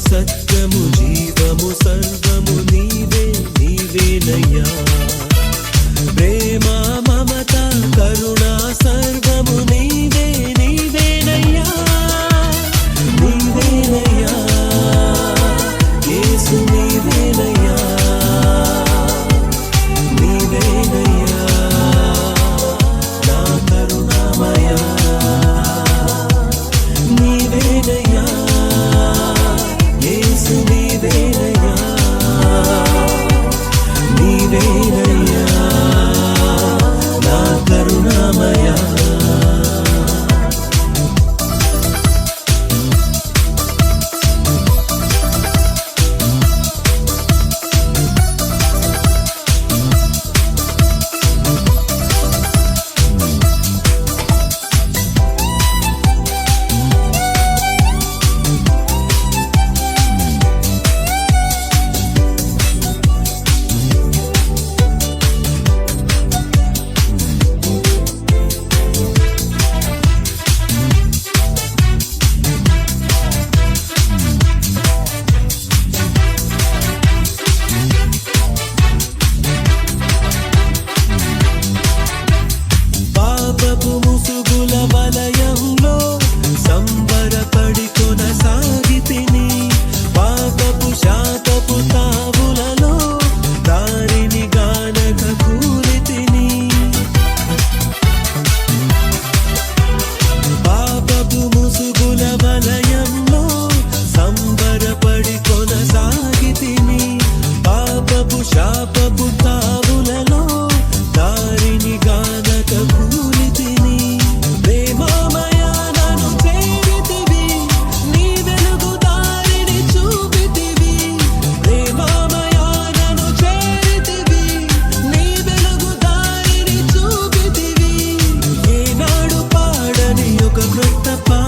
సత్యము జీవము సర్వము నీవే నీవేనయ్యా. ప్రేమ మమత కరుణ పాపపు తావులలో దారిని గాదక కూలి తిని ప్రేమమయానను పేరితివి నీ వెలుగు దారిని చూపితివి. ప్రేమమయానను చేరితివి నీ వెలుగు దారిని చూపితివి. ఏనాడు పాడని ఒక క్రొత్త పా